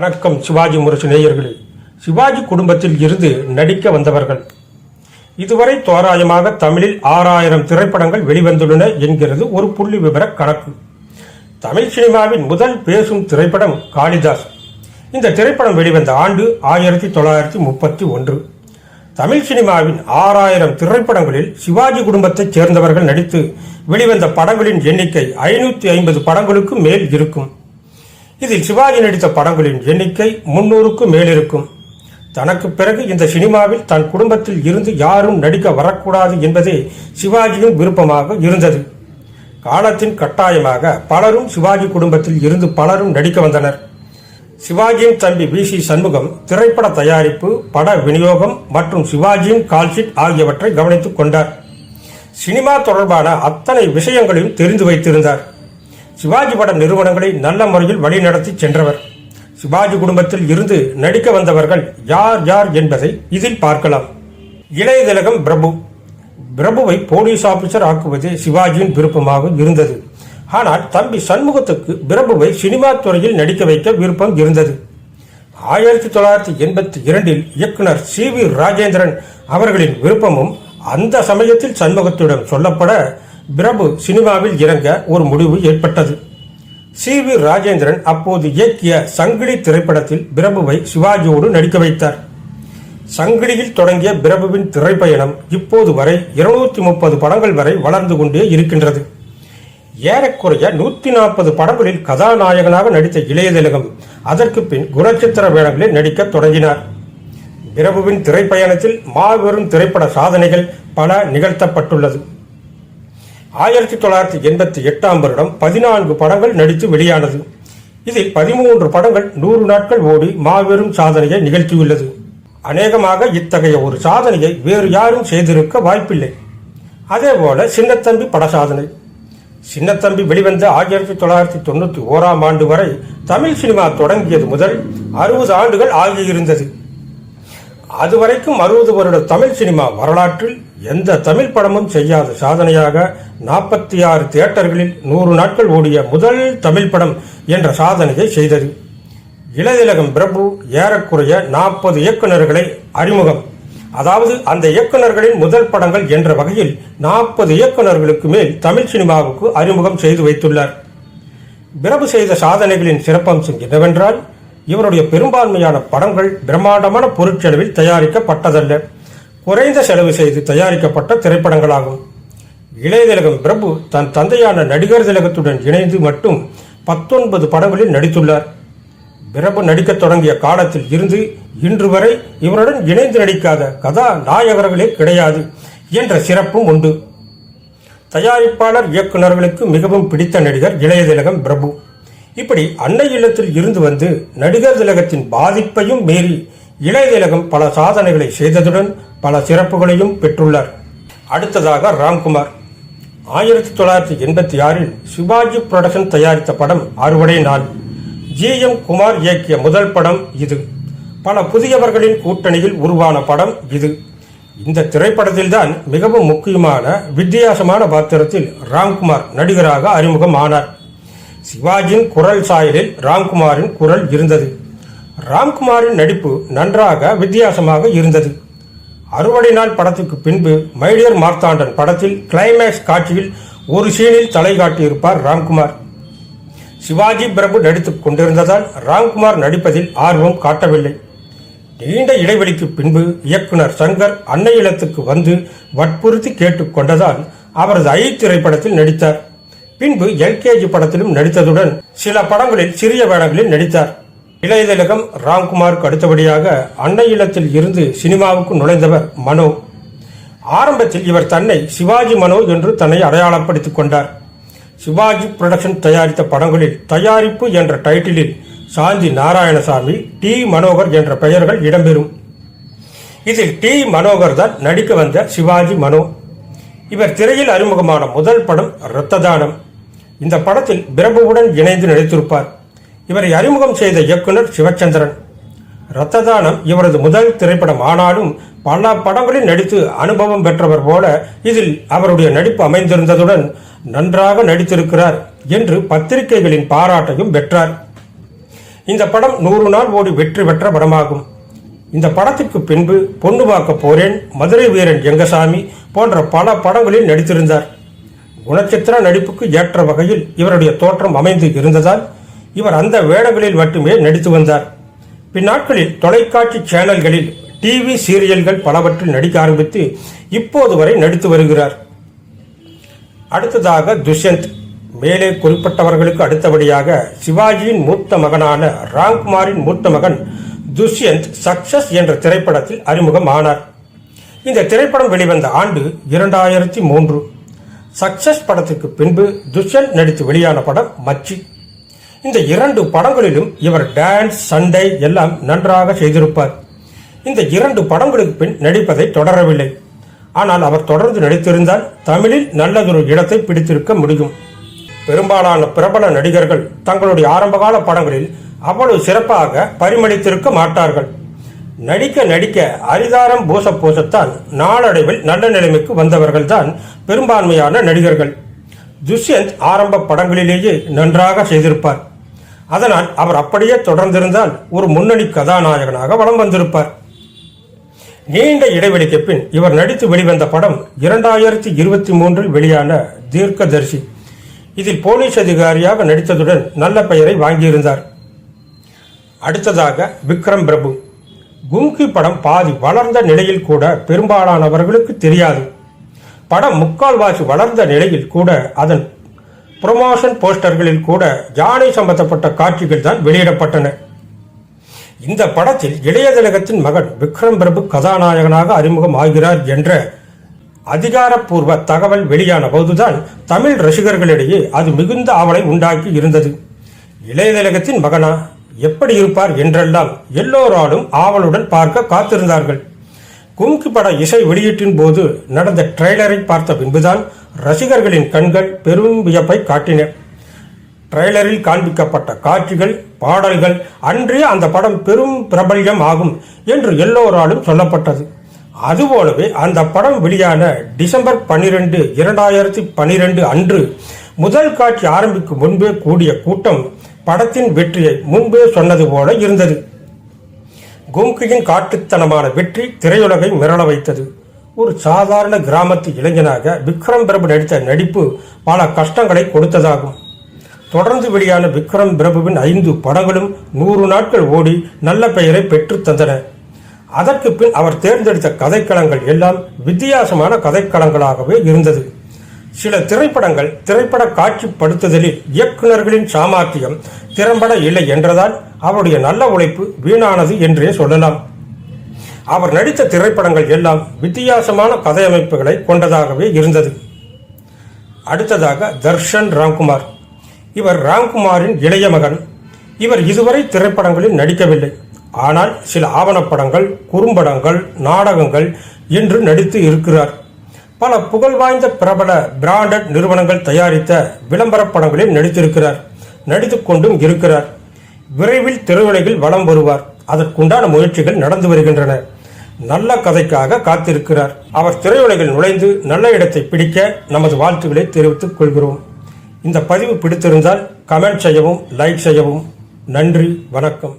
வணக்கம் சிவாஜி முரசு நேயர்களே. சிவாஜி குடும்பத்தில் இருந்து நடிக்க வந்தவர்கள். இதுவரை தோராயமாக தமிழில் ஆறாயிரம் திரைப்படங்கள் வெளிவந்துள்ளன என்கிறது ஒரு புள்ளி விவர கணக்கு. தமிழ் சினிமாவின் முதல் பேசும் திரைப்படம் காளிதாஸ். இந்த திரைப்படம் வெளிவந்த ஆண்டு ஆயிரத்தி தொள்ளாயிரத்தி முப்பத்தி ஒன்று. தமிழ் சினிமாவின் ஆறாயிரம் திரைப்படங்களில் சிவாஜி குடும்பத்தைச் சேர்ந்தவர்கள் நடித்து வெளிவந்த படங்களின் எண்ணிக்கை ஐநூற்றி ஐம்பது படங்களுக்கும் மேல் இருக்கும். இதில் சிவாஜி நடித்த படங்களின் எண்ணிக்கை முன்னூறுக்கும் மேல் இருக்கும் தனக்கு பிறகு இந்த சினிமாவில் தன் குடும்பத்தில் இருந்து யாரும் நடிக்க வரக்கூடாது என்பதே சிவாஜியின் விருப்பமாக இருந்தது. காலத்தின் கட்டாயமாக பலரும் சிவாஜி குடும்பத்தில் இருந்து பலரும் நடிக்க வந்தனர். சிவாஜியின் தம்பி வி. சி. சண்முகம் திரைப்பட தயாரிப்பு பட விநியோகம் மற்றும் சிவாஜியின் கால்ஷீட் ஆகியவற்றை கவனித்துக் கொண்டார். சினிமா தொடர்பான அத்தனை விஷயங்களையும் தெரிந்து வைத்திருந்தார். சிவாஜி பட நிறுவனங்களை நல்ல முறையில் வழிநடத்தி சென்றவர். சிவாஜி குடும்பத்தில் இருந்து நடிக்க வந்தவர்கள் யார் யார் என்பதை இதில் பார்க்கலாம். இளைய திலகம் பிரபு. பிரபுவை போலீஸ் ஆபீசர் ஆக்குவதே சிவாஜியின் விருப்பமாக இருந்தது. ஆனால் தம்பி சண்முகத்துக்கு பிரபுவை சினிமா துறையில் நடிக்க வைக்க விருப்பம் இருந்தது. ஆயிரத்தி தொள்ளாயிரத்தி எண்பத்தி இரண்டில் இயக்குனர் சி வி ராஜேந்திரன் அவர்களின் விருப்பமும் அந்த சமயத்தில் சண்முகத்திடம் சொல்லப்பட பிரபு சினிமாவில் இறங்க ஒரு முடிவு ஏற்பட்டது. சி. வி. ராஜேந்திரன் அப்போது இயக்கிய சங்கிலி திரைப்படத்தில் பிரபுவை சிவாஜியோடு நடிக்க வைத்தார். சங்கிலியில் தொடங்கிய பிரபுவின் திரைப்பயணம் இப்போது வரை இருநூத்தி முப்பது படங்கள் வரை வளர்ந்து கொண்டே இருக்கின்றது. ஏறக்குறைய நூத்தி நாற்பது படங்களில் கதாநாயகனாக நடித்த இளையதிலகம் அதற்கு பின் குணச்சித்திர வேடங்களில் நடிக்க தொடங்கினார். பிரபுவின் திரைப்பயணத்தில் மாபெரும் திரைப்பட சாதனைகள் பல நிகழ்த்தப்பட்டுள்ளது. ஆயிரத்தி தொள்ளாயிரத்தி எண்பத்தி எட்டாம் வருடம் பதினான்கு படங்கள் நடித்து வெளியானது. இதில் பதிமூன்று படங்கள் நூறு நாட்கள் ஓடி மாபெரும் சாதனையை நிகழ்த்தியுள்ளது. அநேகமாக இத்தகைய ஒரு சாதனையை வேறு யாரும் செய்திருக்க வாய்ப்பில்லை. அதேபோல சின்னத்தம்பி பட சாதனை. சின்னத்தம்பி வெளிவந்த ஆயிரத்தி தொள்ளாயிரத்தி தொண்ணூற்றி ஓராம் ஆண்டு வரை தமிழ் சினிமா தொடங்கியது முதல் அறுபது ஆண்டுகள் ஆகியிருந்தது. அதுவரைக்கும் அறுபது வருட தமிழ் சினிமா வரலாற்றில் எந்த தமிழ் படமும் செய்யாத சாதனையாக நாற்பத்தி ஆறு தியேட்டர்களில் நூறு நாட்கள் ஓடிய முதல் தமிழ் படம் என்ற சாதனையை செய்தது. இளதிலகம் பிரபு ஏறக்குறைய நாற்பது இயக்குநர்களை அறிமுகம். அதாவது அந்த இயக்குநர்களின் முதல் படங்கள் என்ற வகையில் நாற்பது இயக்குநர்களுக்கு மேல் தமிழ் சினிமாவுக்கு அறிமுகம் செய்து வைத்துள்ளார். பிரபு செய்த சாதனைகளின் சிறப்பம்சம் என்னவென்றால் இவருடைய பெரும்பான்மையான படங்கள் பிரம்மாண்டமான பொருட்செலவில் தயாரிக்கப்பட்டதல்ல. குறைந்த செலவு செய்து தயாரிக்கப்பட்ட திரைப்படங்களாகும். இளையதிலகம் பிரபு தன் தந்தையான நடிகர் திலகத்துடன் இணைந்து மட்டும் பத்தொன்பது படங்களில் நடித்துள்ளார். பிரபு நடிக்கத் தொடங்கிய காலத்தில் இருந்து இன்று வரை இவருடன் இணைந்து நடிக்காத கதா நாயகர்களே கிடையாது என்ற சிறப்பும் உண்டு. தயாரிப்பாளர் இயக்குநர்களுக்கு மிகவும் பிடித்த நடிகர் இளையதிலகம் பிரபு. இப்படி அன்னை இல்லத்தில் இருந்து வந்து நடிகர் திலகத்தின் பாதிப்பையும் மீறி இளையதிலகம் பல சாதனைகளை செய்ததுடன் பல சிறப்புகளையும் பெற்றுள்ளார். அடுத்ததாக ராம்குமார். ஆயிரத்தி தொள்ளாயிரத்தி எண்பத்தி ஆறில் சிவாஜி புரொடக்ஷன் தயாரித்த படம் அறுவடை நாள். ஜி எம் குமார் இயக்கிய முதல் படம் இது. பல புதியவர்களின் கூட்டணியில் உருவான படம் இது. இந்த திரைப்படத்தில்தான் மிகவும் முக்கியமான வித்தியாசமான பாத்திரத்தில் ராம்குமார் நடிகராக அறிமுகம் ஆனார் சிவாஜியின் குரல் சாயலில் ராம்குமாரின் குரல் இருந்தது. ராம்குமாரின் நடிப்பு நன்றாக வித்தியாசமாக இருந்தது. அறுவடை நாள் படத்துக்கு பின்பு மைடியர் மார்த்தாண்டன் படத்தில் கிளைமேக்ஸ் காட்சியில் ஒரு சீனில் தலை காட்டியிருப்பார் ராம்குமார். சிவாஜி பிரபு நடித்துக் கொண்டிருந்ததால் ராம்குமார் நடிப்பதில் ஆர்வம் காட்டவில்லை. நீண்ட இடைவெளிக்கு பின்பு இயக்குனர் சங்கர் அன்னை இல்லத்துக்கு வந்து வற்புறுத்தி கேட்டுக்கொண்டதால் அவரது ஐ திரைப்படத்தில் நடித்தார். பின்பு எல்கேஜி படத்திலும் நடித்ததுடன் சில படங்களில் சிறிய வேடங்களில் நடித்தார். இளையதிலகம் ராம்குமாருக்கு அடுத்தபடியாக அன்னை இல்லத்தில் இருந்து சினிமாவுக்கு நுழைந்தவர் மனோ. ஆரம்பத்தில் இவர் தன்னை சிவாஜி மனோ என்று தன்னை அடையாளப்படுத்திக் கொண்டார். சிவாஜி புரொடக்ஷன் தயாரித்த படங்களில் தயாரிப்பு என்ற டைட்டிலில் சாந்தி நாராயணசாமி டி மனோகர் என்ற பெயர்கள் இடம்பெறும். இதில் டி மனோகர் தான் நடிக்க வந்த சிவாஜி மனோ. இவர் திரையில் அறிமுகமான முதல் படம் இரத்த தானம். இந்த படத்தில் பிரபுவுடன் இணைந்து நடித்திருப்பார். இவரை அறிமுகம் செய்த இயக்குனர் சிவச்சந்திரன். இரத்த தானம் இவரது முதல் திரைப்படம் ஆனாலும் பல படங்களில் நடித்து அனுபவம் பெற்றவர் போல இதில் அவருடைய நடிப்பு அமைந்திருந்ததுடன் நன்றாக நடித்திருக்கிறார் என்று பத்திரிகைகளின் பாராட்டையும் பெற்றார். இந்த படம் நூறு நாள் ஓடி வெற்றி பெற்ற படமாகும். இந்த படத்திற்கு பின்பு பொண்ணு பார்க்க போரேன் மதுரை வீரன் எங்கசாமி போன்ற பல படங்களில் நடித்திருந்தார். குணச்சித்திர நடிப்புக்கு ஏற்ற வகையில் இவருடைய தோற்றம் அமைந்து இருந்ததால் இவர் அந்த வேடங்களில் மட்டுமே நடித்து வந்தார். பின்னாட்களில் தொலைக்காட்சி சேனல்களில் டிவி சீரியல்கள் பலவற்றில் நடிக்க ஆரம்பித்து இப்போது வரை நடித்து வருகிறார். அடுத்ததாக துஷ்யந்த். மேலே குறிப்பிட்டவர்களுக்கு அடுத்தபடியாக சிவாஜியின் மூத்த மகனான ராம்குமாரின் மூத்த மகன் துஷ்யந்த் சக்சஸ் என்ற திரைப்படத்தில் அறிமுகம் ஆனார் இந்த திரைப்படம் வெளிவந்த ஆண்டு இரண்டாயிரத்தி மூன்று. சக்சஸ் படத்திற்கு பின்பு துஷ்யந்த் நடித்து வெளியான படம் மச்சி. இந்த இரண்டு படங்களிலும் இவர் டான்ஸ் சண்டை எல்லாம் நன்றாக செய்திருப்பார். இந்த இரண்டு படங்களுக்கு பின் நடிப்பதை தொடரவில்லை. ஆனால் அவர் தொடர்ந்து நடித்திருந்தால் தமிழில் நல்லதொரு இடத்தை பிடித்திருக்க முடியும். பெரும்பாலான பிரபல நடிகர்கள் தங்களுடைய ஆரம்பகால படங்களில் அவ்வளவு சிறப்பாக பரிமளித்திருக்க மாட்டார்கள். நடிக்க நடிக்க அரிதாரம் பூச பூசத்தான் நாளடைவில் நல்ல நிலைமைக்கு வந்தவர்கள்தான் பெரும்பான்மையான நடிகர்கள். துஷ்யந்த் ஆரம்ப படங்களிலேயே நன்றாக செய்திருப்பார். அதனால் அவர் அப்படியே தொடர்ந்திருந்தால் ஒரு முன்னணி கதாநாயகனாக வலம் வந்திருப்பார். நீண்ட இடைவெளிக்கு பின் இவர் நடித்து வெளிவந்த படம் இரண்டாயிரத்தி இருபத்தி மூன்றில் வெளியான தீர்க்கதரிசி. இதில் போலீஸ் அதிகாரியாக நடித்ததுடன் நல்ல பெயரை வாங்கியிருந்தார். அடுத்ததாக விக்ரம் பிரபு. கும்கி படம் பாதி வளர்ந்த நிலையில் கூட பெரும்பாலானவர்களுக்கு தெரியாது. படம் முக்கால்வாசி வளர்ந்த நிலையில் கூட அதன் ப்ரொமோஷன் போஸ்டர்களில் கூட யானை சம்பந்தப்பட்ட காட்சிகள் தான் வெளியிடப்பட்டன. இந்த படத்தில் இளையதலகத்தின் மகன் விக்ரம் பிரபு கதாநாயகனாக அறிமுகம் ஆகிறார் என்ற அதிகாரப்பூர்வ தகவல் வெளியான போதுதான் தமிழ் ரசிகர்களிடையே அது மிகுந்த ஆவலை உண்டாக்கி இருந்தது. இளையதலகத்தின் மகனா எப்படி இருப்பார் என்றெல்லாம் எல்லோராலும் ஆவலுடன் பார்க்க காத்திருந்தார்கள். கும்கி பட இசை வெளியீட்டின் போது நடந்த ட்ரெய்லரை பார்த்த பின்புதான் ரசிகர்களின் கண்கள் பெரும் வியப்பை காட்டின. ட்ரெய்லரில் காண்பிக்கப்பட்ட காட்சிகள் பாடல்கள் அன்றே அந்த படம் பெரும் பிரபல்யம் ஆகும் என்று எல்லோராலும் சொல்லப்பட்டது. அதுபோலவே அந்த படம் வெளியான டிசம்பர் பன்னிரெண்டு இரண்டாயிரத்தி பன்னிரெண்டு அன்று முதல் காட்சி ஆரம்பிக்கும் முன்பே கூடிய கூட்டம் படத்தின் வெற்றியை முன்பே சொன்னது போல இருந்தது. கும்கியின் காட்டுத்தனமான வெற்றி திரையுலகை மிரள வைத்தது. ஒரு சாதாரண கிராமத்து இளைஞனாக விக்ரம் பிரபு நடித்த நடிப்பு பல கஷ்டங்களை கொடுத்ததாகும். தொடர்ந்து வெளியான விக்ரம் பிரபுவின் ஐந்து படங்களும் நூறு நாட்கள் ஓடி நல்ல பெயரை பெற்றுத்தந்தன அதற்கு பின் அவர் தேர்ந்தெடுத்த கதைக்களங்கள் எல்லாம் வித்தியாசமான கதைக்களங்களாகவே இருந்தது. சில திரைப்படங்கள் திரைப்பட காட்சிப்படுத்துதலில் இயக்குநர்களின் சாமர்த்தியம் திறம்பட இல்லை என்றதால் அவருடைய நல்ல உழைப்பு வீணானது என்றே சொல்லலாம். அவர் நடித்த திரைப்படங்கள் எல்லாம் வித்தியாசமான கதையமைப்புகளை கொண்டதாகவே இருந்தது. அடுத்ததாக தர்ஷன் ராம்குமார். இவர் ராம்குமாரின் இளைய மகன். இவர் இதுவரை திரைப்படங்களில் நடிக்கவில்லை. ஆனால் சில ஆவணப்படங்கள் குறும்படங்கள் நாடகங்கள் என்று நடித்து இருக்கிறார். பல புகழ்வாய்ந்த பிரபல பிராண்டட் நிறுவனங்கள் தயாரித்த விளம்பரப் படங்களில் நடித்திருக்கிறார். நடித்து கொண்டும் இருக்கிறார். விரைவில் திரையுலகில் வலம் வருவார். அதற்குண்டான முயற்சிகள் நடந்து வருகின்றன. நல்ல கதைக்காக காத்திருக்கிறார். அவர் திரையுலகில் நுழைந்து நல்ல இடத்தை பிடிக்க நமது வாழ்த்துக்களை தெரிவித்துக் கொள்கிறோம். இந்த பதிவு பிடித்திருந்தால் கமெண்ட் செய்யவும் லைக் செய்யவும். நன்றி வணக்கம்.